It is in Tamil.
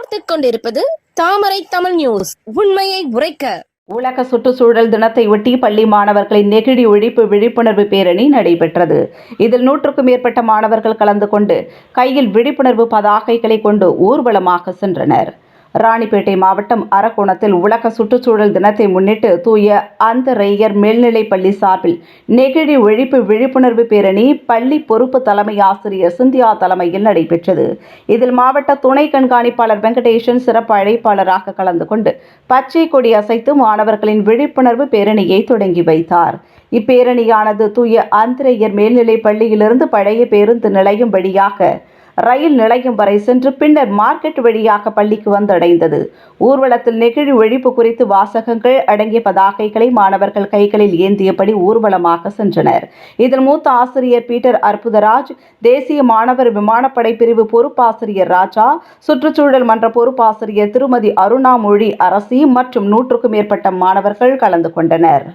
பார்த்துக் கொண்டிருப்பது தாமரை தமிழ் நியூஸ். உண்மையை உரைக்க. உலக சுற்றுச்சூழல் தினத்தை ஒட்டி பள்ளி மாணவர்களின் நெகிழி ஒழிப்பு விழிப்புணர்வு பேரணி நடைபெற்றது. இதில் நூற்றுக்கும் மேற்பட்ட மாணவர்கள் கலந்து கொண்டு கையில் விழிப்புணர்வு பதாகைகளை கொண்டு ஊர்வலமாக சென்றனர். ராணிப்பேட்டை மாவட்டம் அரக்கோணத்தில் உலக சுற்றுச்சூழல் தினத்தை முன்னிட்டு தூய அந்தரையர் மேல்நிலைப் பள்ளி சார்பில் நெகிழி ஒழிப்பு விழிப்புணர்வு பேரணி பள்ளி பொறுப்பு தலைமை ஆசிரியர் சிந்தியா தலைமையில் நடைபெற்றது. இதில் மாவட்ட துணை கண்காணிப்பாளர் வெங்கடேஷன் சிறப்பு அழைப்பாளராக கலந்து கொண்டு பச்சை கொடி அசைத்து மாணவர்களின் விழிப்புணர்வு பேரணியை தொடங்கி வைத்தார். இப்பேரணியானது தூய ஆந்திரேயர் மேல்நிலைப் பள்ளியிலிருந்து பழைய பேருந்து நிலையம் வழியாக ரயில் நிலையம் வரை சென்று பின்னர் மார்க்கெட் வழியாக பள்ளிக்கு வந்தடைந்தது. ஊர்வலத்தில் நெகிழி ஒழிப்பு குறித்து வாசகங்கள் அடங்கிய பதாகைகளை மாணவர்கள் கைகளில் ஏந்தியபடி ஊர்வலமாக சென்றனர். இதில் மூத்த ஆசிரியர் பீட்டர் அற்புதராஜ் தேசிய மாணவர் விமானப்படை பிரிவு பொறுப்பாசிரியர் ராஜா சுற்றுச்சூழல் மன்ற பொறுப்பாசிரியர் திருமதி அருணாமொழி அரசி மற்றும் நூற்றுக்கும் மேற்பட்ட மாணவர்கள் கலந்து கொண்டனர்.